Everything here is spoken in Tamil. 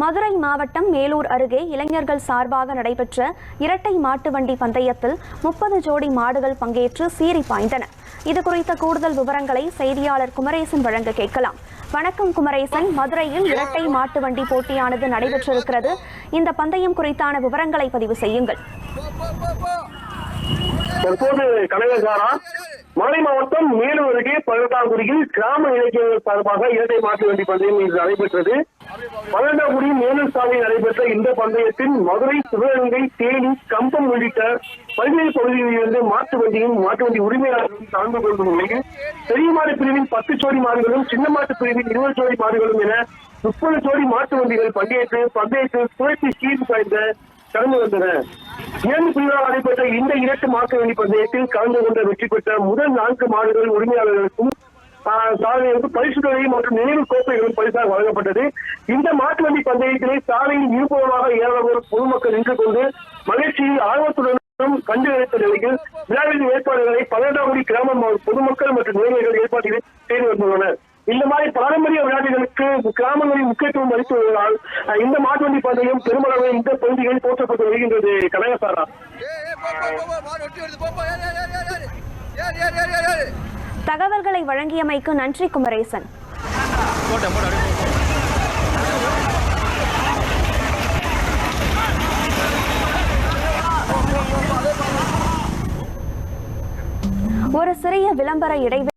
மதுரை மாவட்டம் மேலூர் அருகே இளைஞர்கள் சார்பாக நடைபெற்ற இரட்டை மாட்டு வண்டி பந்தயத்தில் முப்பது ஜோடி மாடுகள் பங்கேற்று சீறி பாய்ந்தன. இது குறித்த கூடுதல் விவரங்களை செய்தியாளர் குமரேசன் வழங்க கேட்கலாம். வணக்கம் குமரேசன். மதுரையில் இரட்டை மாட்டு வண்டி போட்டியானது நடைபெற்றிருக்கிறது. இந்த பந்தயம் குறித்தான விவரங்களை பதிவு செய்யுங்கள். மலை மாவட்டம் மேலூர் அருகே பழத்தாங்குடியில் கிராம இலக்கியங்கள் சார்பாக இரட்டை மாட்டு வண்டி பந்தயம் இன்று நடைபெற்றது. பழந்தாங்குடி மேலூர் சாலையில் நடைபெற்ற இந்த பந்தயத்தில் மதுரை சிவகங்கை தேனி கம்பம் உள்ளிட்ட பல்வேறு பகுதிகளிலிருந்து மாட்டு வண்டியும் மாட்டு வண்டி உரிமையாளர்களும் கலந்து கொள்ளும் நிலையில் பெரிய மாடு பிரிவில் பத்து சோடி மாடுகளும் சின்ன மாட்டு பிரிவில் இருபது சோடி மாடுகளும் என முப்பது சோடி மாட்டு வண்டிகள் பங்கேற்று பந்தயத்தில் சுழற்சி சீர் பாய்ந்த கலந்து வந்தன இரண்டு பிரிவாக நடைபெற்ற இந்த இரண்டு மாட்டு பந்தயத்தில் கலந்து கொண்ட வெற்றி பெற்ற முதல் நான்கு மாடுகள் உரிமையாளர்களுக்கும் ஆஹ், பரிசுகளையும் மற்றும் நினைவு கோப்பைகளும் பரிசாக வழங்கப்பட்டது. இந்த மாட்டு வண்டி பந்தயத்திலே சாலையில் இருபுறமாக ஏராளமான பொதுமக்கள் நின்று கொண்டு மகிழ்ச்சியில் ஆர்வத்துடனும் கண்டு அளித்த நிலையில் விழாவின் ஏற்பாடுகளை பன்னெண்டாம் கிராம பொதுமக்கள் மற்றும் நிலைமைகள் ஏற்பாடுகளை செய்து வந்துள்ளனர் இந்த மாதிரி பாரம்பரிய விளையாட்டுகளுக்கு கிராமங்களில் முக்கியத்துவம் அளித்து வருவதால் இந்த மாட்டுவண்டி பந்தயம் பெருமளவு இந்த பகுதிகளில் போற்றப்பட்டு வருகின்றது கனகசாரா தகவல்களை வழங்கியமைக்கு நன்றி குமரேசன். ஒரு சிறிய விளம்பர இடைவெளி